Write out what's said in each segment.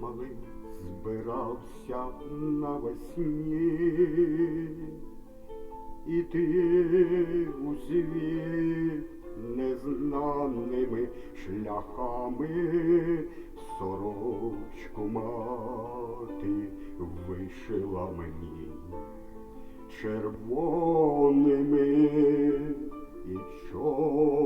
коли збирався навесні, і ти у світ незнаними шляхами сорочку мати вишила мені. Червоними і чорними,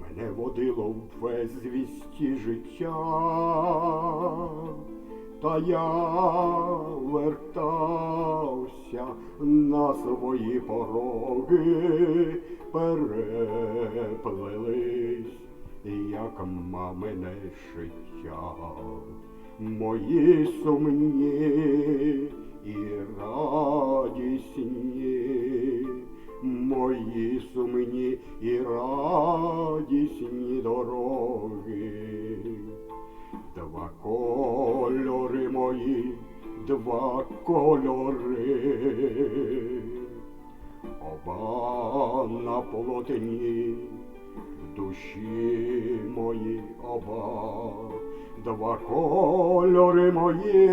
Мене водило в безвісті життя, та я вертався на свої пороги, переплелись, як мамине життя, мої сумні і радісні, і радісні дороги. Два кольори мої, два кольори, оба на полотні, душі мої оба, два кольори мої,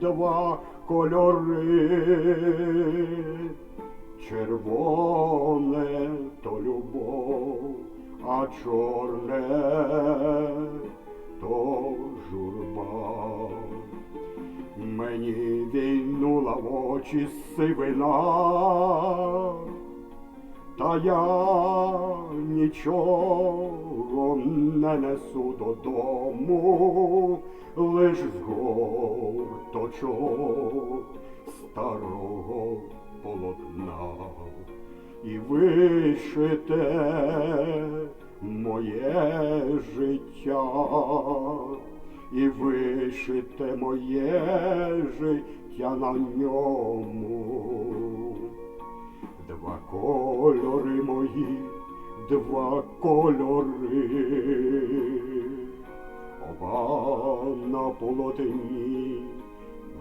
два кольори, червоне то любов, а чорне то журба. Мені війнула в очі сивина, та я нічого не несу додому, лиш з горточок старого полотна і вишите моє життя, і вишите моє життя на ньому. Два кольори мої, два кольори, оба на полотні,